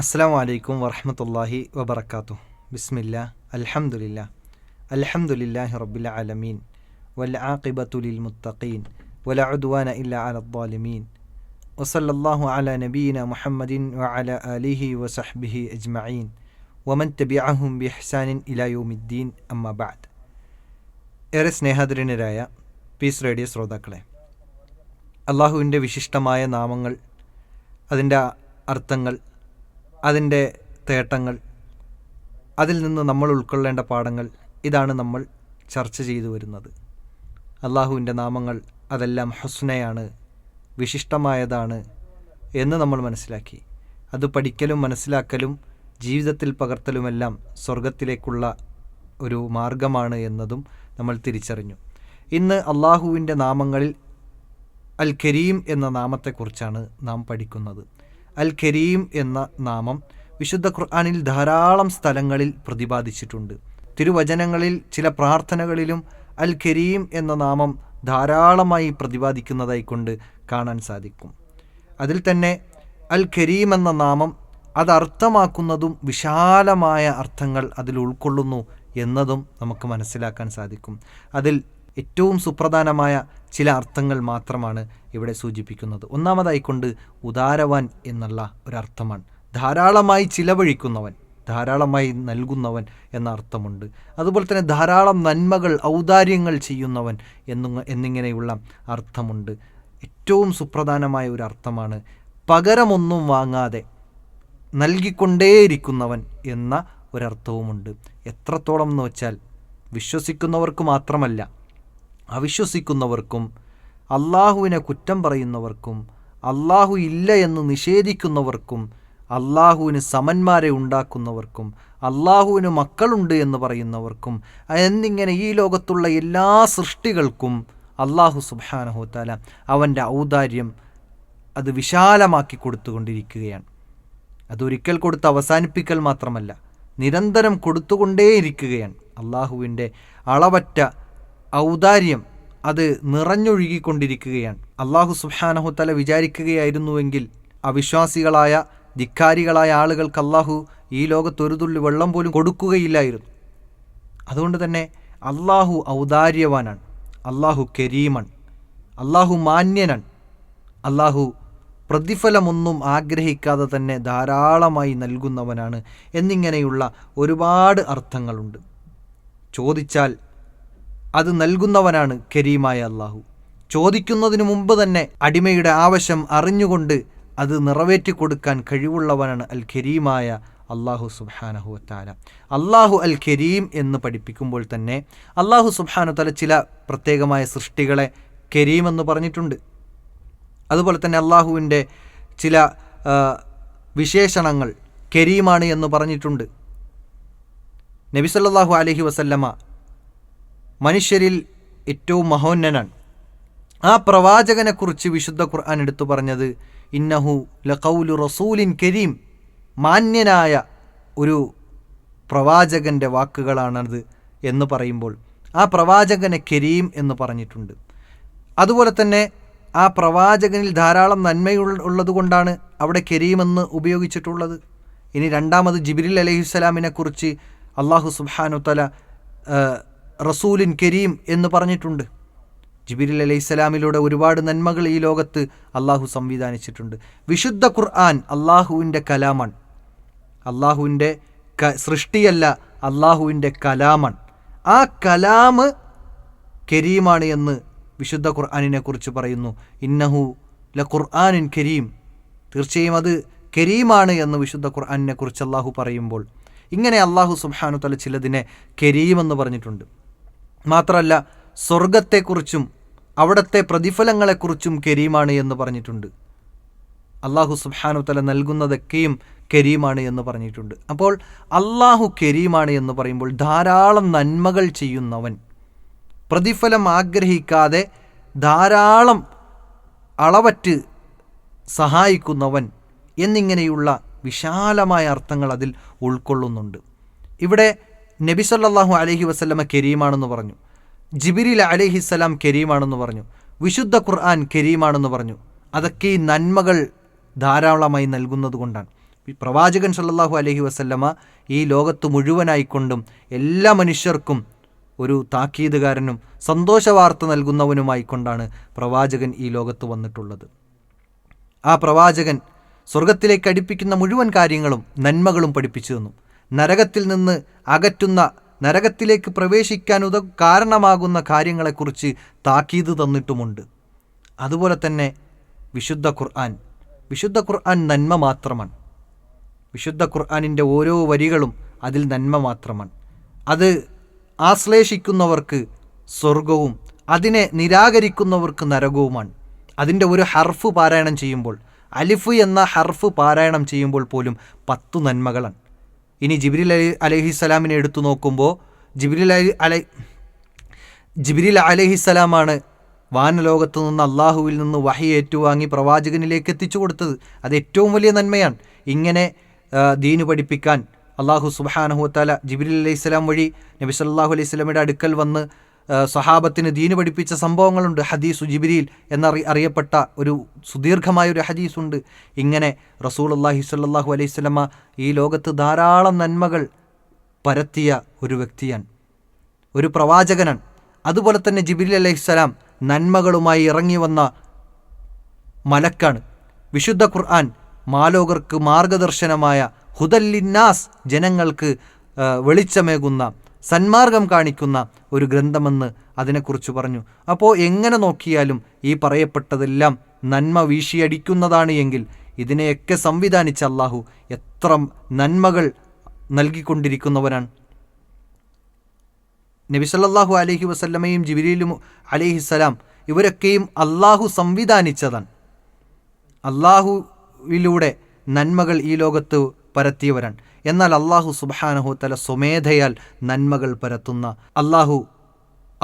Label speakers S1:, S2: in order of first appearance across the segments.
S1: അസ്സാം വലൈക്കും വറഹമത്തല്ലാഹി വബർക്കാത്തു ബിസ്മില്ല അൽഹംദുലില്ല അൽഹംദുലില്ലാഹി റബ്ബിൽ ആലമീൻ. വൽ ആഖിബത്തുലിൽ മുത്തഖീൻ. വല ഉദ്വാന ഇല്ല അലദ്ദാലിമീൻ വസല്ലല്ലാഹു അല നബീന മുഹമ്മദിൻ വല അലിഹി വസഹ്ബിഹി അജ്മഈൻ. വമൻ തബിഅഹും ബിഹ്സാനിൻ ഇലാ യൗമിദ്ദീൻ. അമ്മ ബഅദ്. ഏറെ സ്നേഹധരനരായ പീസ് റേഡിയോ ശ്രോതാക്കളെ അള്ളാഹുവിന്റെ വിശിഷ്ടമായ നാമങ്ങൾ അതിന്റെ അർത്ഥങ്ങൾ അതിന്റെ തേട്ടങ്ങൾ അതിൽ നിന്ന് നമ്മൾ ഉൾക്കൊള്ളേണ്ട പാഠങ്ങൾ ഇതാണ് നമ്മൾ ചർച്ച ചെയ്തു വരുന്നത്. അള്ളാഹുവിന്റെ നാമങ്ങൾ അതെല്ലാം ഹുസ്നയാണ് വിശിഷ്ടമായതാണ് എന്ന് നമ്മൾ മനസ്സിലാക്കി. അത് പഠിക്കലും മനസ്സിലാക്കലും ജീവിതത്തിൽ പകർത്തലുമെല്ലാം സ്വർഗത്തിലേക്കുള്ള ഒരു മാർഗമാണ് എന്നതും നമ്മൾ തിരിച്ചറിഞ്ഞു. ഇന്ന് അള്ളാഹുവിന്റെ നാമങ്ങളിൽ അൽ കരീം എന്ന നാമത്തെക്കുറിച്ചാണ് നാം പഠിക്കുന്നത്. അൽ കരീം എന്ന നാമം വിശുദ്ധ ഖുർആാനിൽ ധാരാളം സ്ഥലങ്ങളിൽ പ്രതിപാദിച്ചിട്ടുണ്ട്. തിരുവചനങ്ങളിൽ ചില പ്രാർത്ഥനകളിലും അൽ കരീം എന്ന നാമം ധാരാളമായി പ്രതിപാദിക്കുന്നതായി കൊണ്ട് കാണാൻ സാധിക്കും. അതിൽ തന്നെ അൽ കരീം എന്ന നാമം അത് അർത്ഥമാക്കുന്നതും വിശാലമായ അർത്ഥങ്ങൾ അതിൽ ഉൾക്കൊള്ളുന്നു എന്നതും നമുക്ക് മനസ്സിലാക്കാൻ സാധിക്കും. അതിൽ ഏറ്റവും സുപ്രധാനമായ ചില അർത്ഥങ്ങൾ മാത്രമാണ് ഇവിടെ സൂചിപ്പിക്കുന്നത്. ഒന്നാമതായിക്കൊണ്ട് ഉദാരവാൻ എന്നുള്ള ഒരർത്ഥമാണ്. ധാരാളമായി ചിലവഴിക്കുന്നവൻ ധാരാളമായി നൽകുന്നവൻ എന്ന അർത്ഥമുണ്ട്. അതുപോലെ തന്നെ ധാരാളം നന്മകൾ ഔദാര്യങ്ങൾ ചെയ്യുന്നവൻ എന്നു എന്നിങ്ങനെയുള്ള അർത്ഥമുണ്ട്. ഏറ്റവും സുപ്രധാനമായ ഒരു അർത്ഥമാണ് പകരമൊന്നും വാങ്ങാതെ നൽകിക്കൊണ്ടേയിരിക്കുന്നവൻ എന്ന ഒരർത്ഥവുമുണ്ട്. എത്രത്തോളം എന്ന് വെച്ചാൽ വിശ്വസിക്കുന്നവർക്ക് മാത്രമല്ല അവിശ്വസിക്കുന്നവർക്കും അള്ളാഹുവിനെ കുറ്റം പറയുന്നവർക്കും അള്ളാഹു ഇല്ല എന്ന് നിഷേധിക്കുന്നവർക്കും അള്ളാഹുവിന് സമന്മാരെ ഉണ്ടാക്കുന്നവർക്കും അള്ളാഹുവിന് മക്കളുണ്ട് എന്ന് പറയുന്നവർക്കും എന്നിങ്ങനെ ഈ ലോകത്തുള്ള എല്ലാ സൃഷ്ടികൾക്കും അള്ളാഹു സുബാനഹുത്താല അവന്റെ ഔദാര്യം അത് വിശാലമാക്കി കൊടുത്തുകൊണ്ടിരിക്കുകയാണ്. അതൊരിക്കൽ കൊടുത്ത് അവസാനിപ്പിക്കൽ മാത്രമല്ല നിരന്തരം കൊടുത്തുകൊണ്ടേയിരിക്കുകയാണ്. അള്ളാഹുവിന്റെ അളവറ്റ ഔദാര്യം അത് നിറഞ്ഞൊഴുകിക്കൊണ്ടിരിക്കുകയാണ്. അള്ളാഹു സുബാനഹുത്തല വിചാരിക്കുകയായിരുന്നുവെങ്കിൽ അവിശ്വാസികളായ ധിക്കാരികളായ ആളുകൾക്ക് അള്ളാഹു ഈ ലോകത്ത് ഒരു തുള്ളി വെള്ളം പോലും കൊടുക്കുകയില്ലായിരുന്നു. അതുകൊണ്ട് തന്നെ അള്ളാഹു ഔദാര്യവാനാണ്. അള്ളാഹു കരീമൺ അള്ളാഹു മാന്യനാണ്. അള്ളാഹു പ്രതിഫലമൊന്നും ആഗ്രഹിക്കാതെ തന്നെ ധാരാളമായി നൽകുന്നവനാണ് എന്നിങ്ങനെയുള്ള ഒരുപാട് അർത്ഥങ്ങളുണ്ട്. ചോദിച്ചാൽ അത് നൽകുന്നവനാണ് കരീമായ അള്ളാഹു ചോദിക്കുന്നതിനു മുമ്പ് തന്നെ അടിമയുടെ ആവശ്യം അറിഞ്ഞുകൊണ്ട് അത് നിറവേറ്റി കൊടുക്കാൻ കഴിവുള്ളവനാണ് അൽ കരീമായ അള്ളാഹു സുബാനഹു താല അള്ളാഹു അൽ കരീം എന്ന് പഠിപ്പിക്കുമ്പോൾ തന്നെ അള്ളാഹു സുബാനു തല ചില പ്രത്യേകമായ സൃഷ്ടികളെ കരീം എന്ന് പറഞ്ഞിട്ടുണ്ട്. അതുപോലെ തന്നെ അള്ളാഹുവിന്റെ ചില വിശേഷണങ്ങൾ കരീമാണ് എന്ന് പറഞ്ഞിട്ടുണ്ട്. നബി സല്ലാഹു അലഹി വസല്ലമ മനുഷ്യരിൽ ഏറ്റവും മഹോന്നനാണ്. ആ പ്രവാചകനെക്കുറിച്ച് വിശുദ്ധ ഖുർആൻ എടുത്തു പറഞ്ഞത് ഇന്നഹു ലഖൗലു റസൂലിൻ കരീം മാന്യനായ ഒരു പ്രവാചകന്റെ വാക്കുകളാണത് എന്ന് പറയുമ്പോൾ ആ പ്രവാചകനെ കരീം എന്ന് പറഞ്ഞിട്ടുണ്ട്. അതുപോലെ തന്നെ ആ പ്രവാചകനിൽ ധാരാളം നന്മയുള്ള ഉള്ളതുകൊണ്ടാണ് അവിടെ കരീമെന്ന് ഉപയോഗിച്ചിട്ടുള്ളത്. ഇനി രണ്ടാമത് ജിബിരിൽ അലഹിസ്സലാമിനെക്കുറിച്ച് അള്ളാഹു സുബാനു തല റസൂലിൻ കരീം എന്ന് പറഞ്ഞിട്ടുണ്ട്. ജിബിരിൽ അലൈഹിസ്സലാമിലൂടെ ഒരുപാട് നന്മകൾ ഈ ലോകത്ത് അള്ളാഹു സംവിധാനിച്ചിട്ടുണ്ട്. വിശുദ്ധ ഖുർആൻ അള്ളാഹുവിന്റെ കലാമാണ്. അള്ളാഹുവിന്റെ സൃഷ്ടിയല്ല അള്ളാഹുവിന്റെ കലാമാണ്. ആ കലാമ് കരീമാണ് എന്ന് വിശുദ്ധ ഖുർആാനിനെ കുറിച്ച് പറയുന്നു. ഇന്നഹു ല ഖുർആാനിൻ കരീം. തീർച്ചയായും അത് കരീമാണ് എന്ന് വിശുദ്ധ ഖുർആാനിനെ കുറിച്ച് അള്ളാഹു പറയുമ്പോൾ. ഇങ്ങനെ അള്ളാഹു സുബാനു തല ചിലതിനെ കരീമെന്ന് പറഞ്ഞിട്ടുണ്ട്. മാത്രമല്ല സ്വർഗത്തെക്കുറിച്ചും അവിടുത്തെ പ്രതിഫലങ്ങളെക്കുറിച്ചും കരീമാണ് എന്ന് പറഞ്ഞിട്ടുണ്ട്. അള്ളാഹു സുബാനു തല നൽകുന്നതൊക്കെയും കരീമാണ് എന്ന് പറഞ്ഞിട്ടുണ്ട്. അപ്പോൾ അള്ളാഹു കരീമാണ് എന്ന് പറയുമ്പോൾ ധാരാളം നന്മകൾ ചെയ്യുന്നവൻ പ്രതിഫലം ആഗ്രഹിക്കാതെ ധാരാളം അളവറ്റ് സഹായിക്കുന്നവൻ എന്നിങ്ങനെയുള്ള വിശാലമായ അർത്ഥങ്ങൾ അതിൽ ഉൾക്കൊള്ളുന്നുണ്ട്. ഇവിടെ നബി സല്ലാഹു അലഹി വസ്ലമ കരീമാണെന്ന് പറഞ്ഞു. ജിബിരിൽ അലഹിസ്സലാം കരീമാണെന്ന് പറഞ്ഞു. വിശുദ്ധ ഖുർആൻ കരീമാണെന്ന് പറഞ്ഞു. അതൊക്കെ ഈ നന്മകൾ ധാരാളമായി നൽകുന്നത് കൊണ്ടാണ്. പ്രവാചകൻ സല്ലാഹു അലഹി വസല്ലമ ഈ ലോകത്ത് മുഴുവനായിക്കൊണ്ടും എല്ലാ മനുഷ്യർക്കും ഒരു താക്കീതുകാരനും സന്തോഷവാർത്ത നൽകുന്നവനുമായിക്കൊണ്ടാണ് പ്രവാചകൻ ഈ ലോകത്ത് വന്നിട്ടുള്ളത്. ആ പ്രവാചകൻ സ്വർഗത്തിലേക്ക് അടുപ്പിക്കുന്ന മുഴുവൻ കാര്യങ്ങളും നന്മകളും പഠിപ്പിച്ചു തന്നു. നരകത്തിൽ നിന്ന് അകറ്റുന്ന നരകത്തിലേക്ക് പ്രവേശിക്കാൻ ഉത കാരണമാകുന്ന കാര്യങ്ങളെക്കുറിച്ച് താക്കീത് തന്നിട്ടുമുണ്ട്. അതുപോലെ തന്നെ വിശുദ്ധ ഖുർആൻ. വിശുദ്ധ ഖുർആൻ നന്മ മാത്രമാണ്. വിശുദ്ധ ഖുർആാനിന്റെ ഓരോ വരികളും അതിൽ നന്മ മാത്രമാണ്. അത് ആശ്ലേഷിക്കുന്നവർക്ക് സ്വർഗവും അതിനെ നിരാകരിക്കുന്നവർക്ക് നരകവുമാണ്. അതിന്റെ ഒരു ഹർഫ് പാരായണം ചെയ്യുമ്പോൾ അലിഫ് എന്ന ഹർഫ് പാരായണം ചെയ്യുമ്പോൾ പോലും പത്തു നന്മകളാണ്. ഇനി ജിബ്രിൽ അലി അലഹിസ്സലാമിനെ എടുത്തു നോക്കുമ്പോൾ ജിബ്രിൽ അലി അല ജിബ്രിൽ അലഹിസ്സലാമാണ് വാനലോകത്ത് നിന്ന് അള്ളാഹുവിൽ നിന്ന് വഹി ഏറ്റുവാങ്ങി പ്രവാചകനിലേക്ക് എത്തിച്ചു കൊടുത്തത്. അത് ഏറ്റവും വലിയ നന്മയാണ്. ഇങ്ങനെ ദീന് പഠിപ്പിക്കാൻ അള്ളാഹു സുബാനഹുത്താല ജിബ്രിൽ അലൈഹി സ്വലാം വഴി നബി സല്ലാഹു അലൈഹി സ്വലമയുടെ അടുക്കൽ വന്ന് സ്വഹാബത്തിന് ദീന് പഠിപ്പിച്ച സംഭവങ്ങളുണ്ട്. ഹദീസു ജിബിരിയിൽ എന്നറി അറിയപ്പെട്ട ഒരു സുദീർഘമായ ഒരു ഹദീസുണ്ട്. ഇങ്ങനെ റസൂൾ അള്ളാഹി സ്വല്ലാഹു അലൈഹി സ്വലമ ഈ ലോകത്ത് ധാരാളം നന്മകൾ പരത്തിയ ഒരു വ്യക്തിയാണ്. ഒരു പ്രവാചകനാണ്. അതുപോലെ തന്നെ ജിബിലി അലൈഹിസ്സലാം നന്മകളുമായി ഇറങ്ങി വന്ന മലക്കാണ്. വിശുദ്ധ ഖുർആൻ മാലോകർക്ക് മാർഗദർശനമായ ഹുദല്ലിന്നാസ് ജനങ്ങൾക്ക് വെളിച്ചമേകുന്ന സന്മാർഗം കാണിക്കുന്ന ഒരു ഗ്രന്ഥമെന്ന് അതിനെക്കുറിച്ച് പറഞ്ഞു. അപ്പോൾ എങ്ങനെ നോക്കിയാലും ഈ പറയപ്പെട്ടതെല്ലാം നന്മ വീശിയടിക്കുന്നതാണ് എങ്കിൽ ഇതിനെയൊക്കെ സംവിധാനിച്ച അള്ളാഹു എത്ര നന്മകൾ നൽകിക്കൊണ്ടിരിക്കുന്നവനാണ്. നബി അലഹി വസല്ലമയും ജിബിരിയിലും അലൈഹിസ്സലാം ഇവരൊക്കെയും അള്ളാഹു സംവിധാനിച്ചതാണ്. അള്ളാഹുവിലൂടെ നന്മകൾ ഈ ലോകത്ത് പരത്തിയവരാണ്. എന്നാൽ അള്ളാഹു സുബാനഹു തല സ്വമേധയാൽ നന്മകൾ പരത്തുന്ന അള്ളാഹു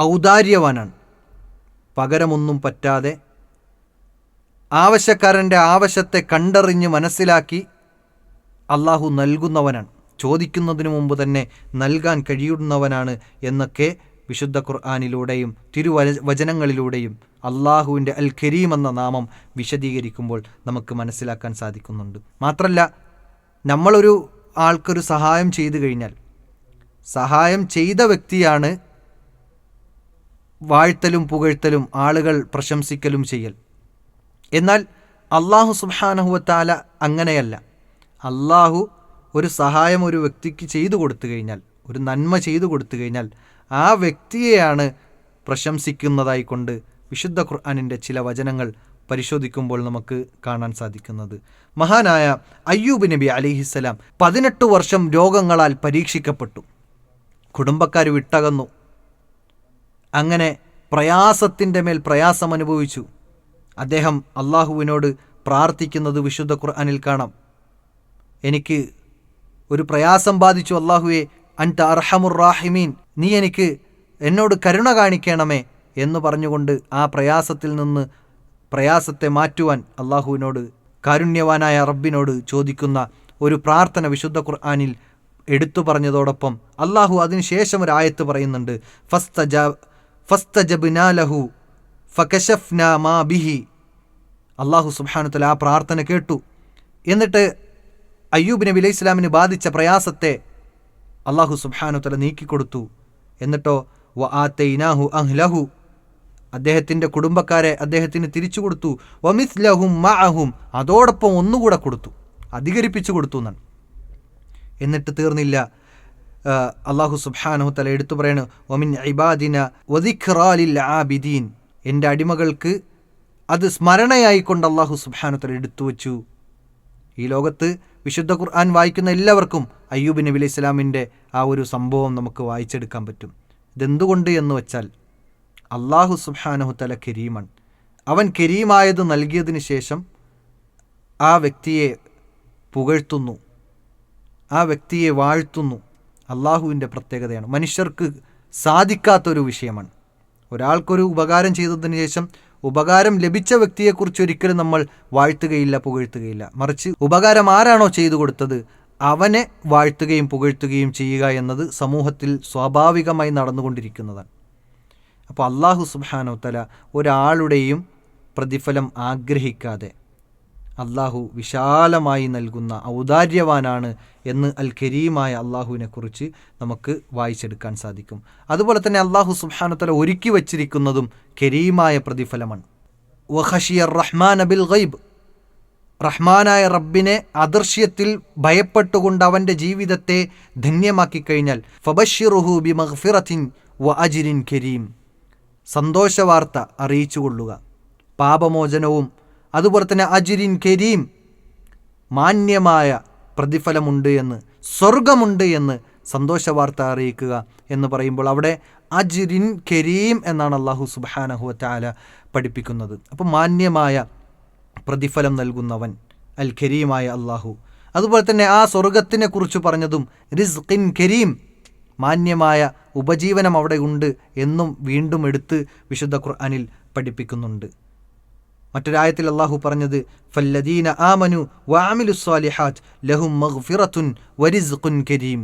S1: ഔദാര്യവാനാണ്. പകരമൊന്നും പറ്റാതെ ആവശ്യക്കാരന്റെ ആവശ്യത്തെ കണ്ടറിഞ്ഞ് മനസ്സിലാക്കി അള്ളാഹു നൽകുന്നവനാണ്. ചോദിക്കുന്നതിനു മുമ്പ് തന്നെ നൽകാൻ കഴിയുന്നവനാണ് എന്നൊക്കെ വിശുദ്ധ ഖുർആാനിലൂടെയും തിരുവച വചനങ്ങളിലൂടെയും അള്ളാഹുവിന്റെ അൽ ഖരീം എന്ന നാമം വിശദീകരിക്കുമ്പോൾ നമുക്ക് മനസ്സിലാക്കാൻ സാധിക്കുന്നുണ്ട്. മാത്രമല്ല നമ്മളൊരു ആൾക്കൊരു സഹായം ചെയ്തു കഴിഞ്ഞാൽ സഹായം ചെയ്ത വ്യക്തിയാണ് വാഴ്ത്തലും പുകഴ്ത്തലും ആളുകൾ പ്രശംസിക്കലും ചെയ്യൽ. എന്നാൽ അള്ളാഹു സുബാനഹുവത്താല അങ്ങനെയല്ല. അള്ളാഹു ഒരു സഹായം ഒരു വ്യക്തിക്ക് ചെയ്തു കൊടുത്തു കഴിഞ്ഞാൽ ഒരു നന്മ ചെയ്തു കൊടുത്തു കഴിഞ്ഞാൽ ആ വ്യക്തിയെയാണ് പ്രശംസിക്കുന്നതായിക്കൊണ്ട് വിശുദ്ധ ഖുർആാനിന്റെ ചില വചനങ്ങൾ പരിശോധിക്കുമ്പോൾ നമുക്ക് കാണാൻ സാധിക്കുന്നത്. മഹാനായ അയ്യൂബ് നബി അലിഹിസ്സലാം പതിനെട്ട് വർഷം രോഗങ്ങളാൽ പരീക്ഷിക്കപ്പെട്ടു. കുടുംബക്കാർ വിട്ടകന്നു. അങ്ങനെ പ്രയാസത്തിന്റെ മേൽ പ്രയാസം അനുഭവിച്ചു. അദ്ദേഹം അള്ളാഹുവിനോട് പ്രാർത്ഥിക്കുന്നത് വിശുദ്ധ ഖുർആനിൽ കാണാം. എനിക്ക് ഒരു പ്രയാസം ബാധിച്ചു. അള്ളാഹുവെ അൻത അർഹമുർ റാഹിമീൻ. നീ എനിക്ക് എന്നോട് കരുണ കാണിക്കണമേ എന്ന് പറഞ്ഞുകൊണ്ട് ആ പ്രയാസത്തിൽ നിന്ന് പ്രയാസത്തെ മാറ്റുവാൻ അള്ളാഹുവിനോട് കാരുണ്യവാനായ റബ്ബിനോട് ചോദിക്കുന്ന ഒരു പ്രാർത്ഥന വിശുദ്ധ ഖുർആാനിൽ എടുത്തു പറഞ്ഞതോടൊപ്പം അള്ളാഹു അതിനുശേഷം ഒരു ആയത്ത് പറയുന്നുണ്ട് ഫസ്തജ ഫസ്തജബ്നാലഹു ഫകശഫ്ന മാ ബിഹി. അള്ളാഹു സുബാനുത്തല ആ പ്രാർത്ഥന കേട്ടു. എന്നിട്ട് അയ്യൂബ് നബി അലൈഹി ഇസ്ലാമിന് ബാധിച്ച പ്രയാസത്തെ അള്ളാഹു സുബാനുത്തല നീക്കിക്കൊടുത്തു. എന്നിട്ടോ വ ആ തെയ്നാഹു അഹ്ലഹു. അദ്ദേഹത്തിന്റെ കുടുംബക്കാരെ അദ്ദേഹത്തിന് തിരിച്ചു കൊടുത്തു. വമിസ് ലഹും മഅഹും അതോടൊപ്പം ഒന്നുകൂടെ കൊടുത്തു. അധികരിപ്പിച്ചു കൊടുത്തു എന്നാണ്. എന്നിട്ട് തീർന്നില്ല. അള്ളാഹു സുബാനഹു തല എടുത്തു പറയണു ഒമിൻ ഇബാദിന വദിഖ്റാലിൽ ആബിദീൻ. എന്റെ അടിമകൾക്ക് അത് സ്മരണയായിക്കൊണ്ട് അള്ളാഹു സുബാനു തല എടുത്തു വച്ചു. ഈ ലോകത്ത് വിശുദ്ധ ഖുർആൻ വായിക്കുന്ന എല്ലാവർക്കും അയ്യൂബ് നബി അലൈഹി ഇസ്ലാമിന്റെ ആ ഒരു സംഭവം നമുക്ക് വായിച്ചെടുക്കാൻ പറ്റും. ഇതെന്തുകൊണ്ട് എന്ന് വെച്ചാൽ അള്ളാഹു സുബ്ഹാനഹു തല കരീമാണ് അവൻ കരീമായത് നൽകിയതിന് ശേഷം ആ വ്യക്തിയെ പുകഴ്ത്തുന്നു. ആ വ്യക്തിയെ വാഴ്ത്തുന്നു. അള്ളാഹുവിന്റെ പ്രത്യേകതയാണ്. മനുഷ്യർക്ക് സാധിക്കാത്തൊരു വിഷയമാണ്. ഒരാൾക്കൊരു ഉപകാരം ചെയ്തതിന് ശേഷം ഉപകാരം ലഭിച്ച വ്യക്തിയെക്കുറിച്ച് ഒരിക്കലും നമ്മൾ വാഴ്ത്തുകയില്ല പുകഴ്ത്തുകയില്ല. മറിച്ച് ഉപകാരം ആരാണോ ചെയ്തു കൊടുത്തത് അവനെ വാഴ്ത്തുകയും പുകഴ്ത്തുകയും ചെയ്യുക എന്നത് സമൂഹത്തിൽ സ്വാഭാവികമായി നടന്നുകൊണ്ടിരിക്കുന്നതാണ്. അപ്പോൾ അള്ളാഹു സുബാനോ തല ഒരാളുടെയും പ്രതിഫലം ആഗ്രഹിക്കാതെ അള്ളാഹു വിശാലമായി നൽകുന്ന ഔദാര്യവാനാണ് എന്ന് അൽ കരീമായ അള്ളാഹുവിനെ കുറിച്ച് നമുക്ക് വായിച്ചെടുക്കാൻ സാധിക്കും. അതുപോലെ തന്നെ അള്ളാഹു സുബാനത്തല ഒരുക്കി വച്ചിരിക്കുന്നതും കരീമായ പ്രതിഫലമാണ്. വഹഷിയർ റഹ്മാൻ അബിൽ ഗൈബ്. റഹ്മാനായ റബ്ബിനെ അദർശ്യത്തിൽ ഭയപ്പെട്ടുകൊണ്ട് അവന്റെ ജീവിതത്തെ ധന്യമാക്കി കഴിഞ്ഞാൽ ഫബഷിറുഹു ബി മഹ്ഫിറത്തിൻ വ അജിരിൻ കരീം. സന്തോഷവാർത്ത അറിയിച്ചുകൊള്ളുക. പാപമോചനവും അതുപോലെ തന്നെ അജിരിൻ കരീം മാന്യമായ പ്രതിഫലമുണ്ട് എന്ന് സ്വർഗമുണ്ട് എന്ന് സന്തോഷവാർത്ത അറിയിക്കുക എന്ന് പറയുമ്പോൾ അവിടെ അജിരിൻ കരീം എന്നാണ് അള്ളാഹു സുബാനഹുവറ്റാല പഠിപ്പിക്കുന്നത്. അപ്പോൾ മാന്യമായ പ്രതിഫലം നൽകുന്നവൻ അൽ കരീമായ അള്ളാഹു അതുപോലെ തന്നെ ആ സ്വർഗത്തിനെ കുറിച്ച് പറഞ്ഞതും റിസ്ഖിൻ കരീം മാന്യമായ ഉപജീവനം അവിടെ ഉണ്ട് എന്നും വീണ്ടും എടുത്ത് വിശുദ്ധ ഖുർആനിൽ പഠിപ്പിക്കുന്നുണ്ട്. മറ്റൊരായത്തിൽ അള്ളാഹു പറഞ്ഞത് ഫല്ലദീന ആമനു വാമിലു സ്വാലിഹാത്ത് ലഹും മഗ്ഫിറത്തുൻ വരിസ്ഖുൻ കരീം.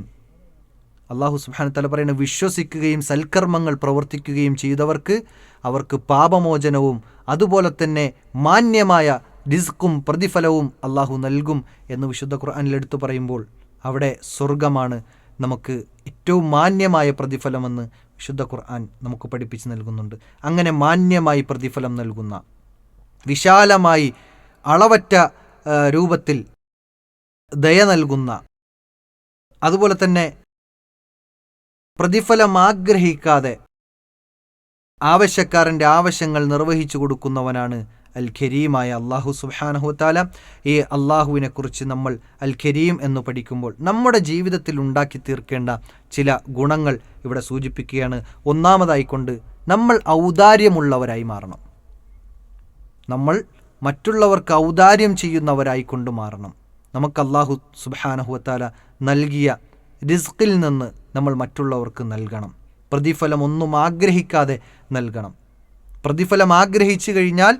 S1: അള്ളാഹു സുബാനത്തല തല പറയുന്നത് വിശ്വസിക്കുകയും സൽക്കർമ്മങ്ങൾ പ്രവർത്തിക്കുകയും ചെയ്തവർക്ക് അവർക്ക് പാപമോചനവും അതുപോലെ തന്നെ മാന്യമായ റിസ്ക്കും പ്രതിഫലവും അള്ളാഹു നൽകും എന്ന് വിശുദ്ധ ഖുർആാനിൽ എടുത്തു പറയുമ്പോൾ അവിടെ സ്വർഗമാണ് നമുക്ക് ഏറ്റവും മാന്യമായ പ്രതിഫലമെന്ന് വിശുദ്ധ ഖുർആൻ നമുക്ക് പഠിപ്പിച്ച് നൽകുന്നുണ്ട്. അങ്ങനെ മാന്യമായി പ്രതിഫലം നൽകുന്ന വിശാലമായി അളവറ്റ രൂപത്തിൽ ദയ നൽകുന്ന അതുപോലെ തന്നെ പ്രതിഫലം ആഗ്രഹിക്കാതെ ആവശ്യക്കാരന്റെ ആവശ്യങ്ങൾ നിർവഹിച്ചു കൊടുക്കുന്നവനാണ് അൽ ഖരീമായ അള്ളാഹു സുബാനഹുത്താല ഈ അള്ളാഹുവിനെ കുറിച്ച് നമ്മൾ അൽ ഖരീം എന്ന് പഠിക്കുമ്പോൾ നമ്മുടെ ജീവിതത്തിൽ ഉണ്ടാക്കി തീർക്കേണ്ട ചില ഗുണങ്ങൾ ഇവിടെ സൂചിപ്പിക്കുകയാണ്. ഒന്നാമതായിക്കൊണ്ട് നമ്മൾ ഔദാര്യമുള്ളവരായി മാറണം. നമ്മൾ മറ്റുള്ളവർക്ക് ഔദാര്യം ചെയ്യുന്നവരായി ചെയ്യുന്നവരായിക്കൊണ്ട് മാറണം. നമുക്ക് അള്ളാഹു സുബാനഹുവത്താല നൽകിയ റിസ്കിൽ നിന്ന് നമ്മൾ മറ്റുള്ളവർക്ക് നൽകണം. പ്രതിഫലം ഒന്നും ആഗ്രഹിക്കാതെ നൽകണം. പ്രതിഫലം ആഗ്രഹിച്ചു കഴിഞ്ഞാൽ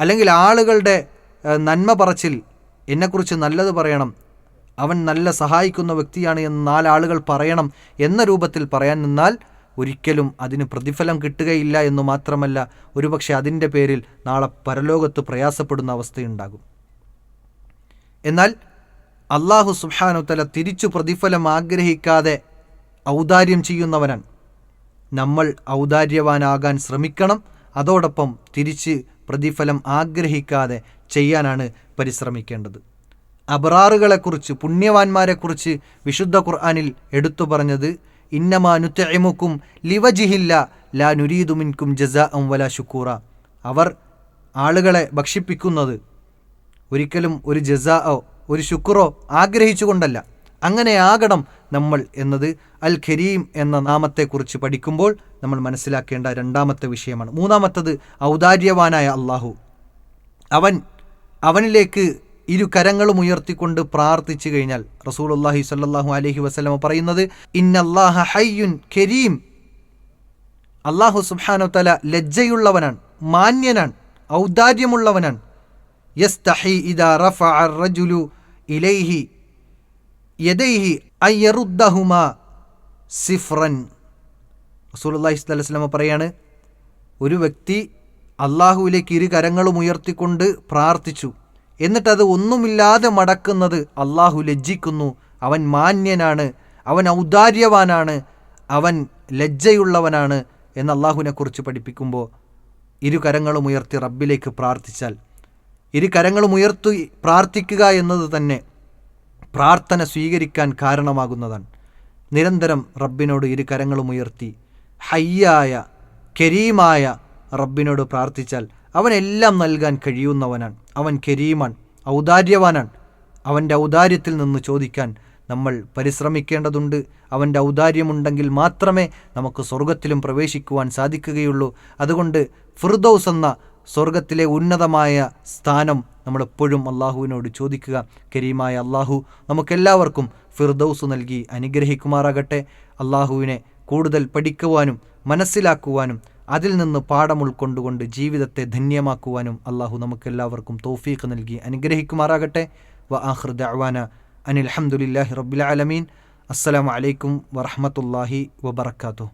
S1: അല്ലെങ്കിൽ ആളുകളുടെ നന്മ പറച്ചിൽ എന്നെക്കുറിച്ച് നല്ലത് പറയണം. അവൻ നല്ല സഹായിക്കുന്ന വ്യക്തിയാണ് എന്ന് നാലാളുകൾ പറയണം എന്ന രൂപത്തിൽ പറയാൻ നിന്നാൽ ഒരിക്കലും അതിന് പ്രതിഫലം കിട്ടുകയില്ല എന്ന് മാത്രമല്ല ഒരുപക്ഷെ അതിന്റെ പേരിൽ നാളെ പരലോകത്ത് പ്രയാസപ്പെടുന്ന അവസ്ഥയുണ്ടാകും. എന്നാൽ അള്ളാഹു സുബാനുത്തല തിരിച്ചു പ്രതിഫലം ആഗ്രഹിക്കാതെ ഔദാര്യം ചെയ്യുന്നവനാണ്. നമ്മൾ ഔദാര്യവാനാകാൻ ശ്രമിക്കണം. അതോടൊപ്പം തിരിച്ച് പ്രതിഫലം ആഗ്രഹിക്കാതെ ചെയ്യാനാണ് പരിശ്രമിക്കേണ്ടത്. അബറാറുകളെക്കുറിച്ച് പുണ്യവാന്മാരെക്കുറിച്ച് വിശുദ്ധ ഖുർആാനിൽ എടുത്തു പറഞ്ഞത് ഇന്നമാ ലിവജിഹില്ല ലാ നുരീദുമിൻകും ജസ വല ശുക്കൂറ. അവർ ആളുകളെ ഭക്ഷിപ്പിക്കുന്നത് ഒരിക്കലും ഒരു ജസാ ഒരു ശുക്രോ ആഗ്രഹിച്ചുകൊണ്ടല്ല. അങ്ങനെയാകണം നമ്മൾ എന്നത്. അൽ ഖരീം എന്ന നാമത്തെക്കുറിച്ച് പഠിക്കുമ്പോൾ നമ്മൾ മനസ്സിലാക്കേണ്ട രണ്ടാമത്തെ വിഷയമാണ്. മൂന്നാമത്തത് ഔദാര്യവാനായ അള്ളാഹു. അവൻ അവനിലേക്ക് ഇരു കരങ്ങളും ഉയർത്തിക്കൊണ്ട് പ്രാർത്ഥിച്ചു കഴിഞ്ഞാൽ അള്ളാഹി സല്ലാഹു അലഹി വസ്ലമ പറയുന്നത് ഇന്നല്ലാഹ ഹയ്യുൻ കരീം. അള്ളാഹു സുബാനോ തല ലജ്ജയുള്ളവനാണ് മാന്യനാണ് ഔദാര്യമുള്ളവനാണ്. യസ്തഹി ഇദാ റഫ ഇലൈഹി യദൈഹി അയ്യറുദ്ദഹുമ സിഫ്രൻ. അലൈഹി വസല്ലം പറയാണ് ഒരു വ്യക്തി അള്ളാഹുവിലേക്ക് ഇരു കരങ്ങളും ഉയർത്തിക്കൊണ്ട് പ്രാർത്ഥിച്ചു. എന്നിട്ടത് ഒന്നുമില്ലാതെ മടക്കുന്നത് അള്ളാഹു ലജ്ജിക്കുന്നു. അവൻ മാന്യനാണ് അവൻ ഔദാര്യവാനാണ് അവൻ ലജ്ജയുള്ളവനാണ് എന്ന് അള്ളാഹുവിനെക്കുറിച്ച് പഠിപ്പിക്കുമ്പോൾ ഇരു കരങ്ങളും ഉയർത്തി റബ്ബിലേക്ക് പ്രാർത്ഥിച്ചാൽ ഇരു കരങ്ങളും ഉയർത്തി പ്രാർത്ഥിക്കുക എന്നത് തന്നെ പ്രാർത്ഥന സ്വീകരിക്കാൻ കാരണമാകുന്നതാണ്. നിരന്തരം റബ്ബിനോട് ഇരു കരങ്ങളും ഉയർത്തി ഹയ്യായ കരീമായ റബ്ബിനോട് പ്രാർത്ഥിച്ചാൽ അവനെല്ലാം നൽകാൻ കഴിയുന്നവനാണ്. അവൻ കരീമാണ് ഔദാര്യവാനാണ്. അവന്റെ ഔദാര്യത്തിൽ നിന്ന് ചോദിക്കാൻ നമ്മൾ പരിശ്രമിക്കേണ്ടതുണ്ട്. അവന്റെ ഔദാര്യമുണ്ടെങ്കിൽ മാത്രമേ നമുക്ക് സ്വർഗത്തിലും പ്രവേശിക്കുവാൻ സാധിക്കുകയുള്ളൂ. അതുകൊണ്ട് ഫിർദൌസ് എന്ന സ്വർഗത്തിലെ ഉന്നതമായ സ്ഥാനം നമ്മളെപ്പോഴും അള്ളാഹുവിനോട് ചോദിക്കുക. കരീമായ അള്ളാഹു നമുക്കെല്ലാവർക്കും ഫിർദൌസ് നൽകി അനുഗ്രഹിക്കുമാറാകട്ടെ. അള്ളാഹുവിനെ കൂടുതൽ പഠിക്കുവാനും മനസ്സിലാക്കുവാനും അതിൽ നിന്ന് പാഠം ഉൾക്കൊണ്ടുകൊണ്ട് ജീവിതത്തെ ധന്യമാക്കുവാനും അള്ളാഹു നമുക്കെല്ലാവർക്കും തോഫീഖ് നൽകി അനുഗ്രഹിക്കുമാറാകട്ടെ. വ ആഹ്ർ അനിൽ അഹമ്മദില്ലാഹി റബ്ബിൽ ആലമീൻ. അസ്സലാമു അലൈക്കും വറഹമത്തല്ലാഹി വബർക്കാത്തു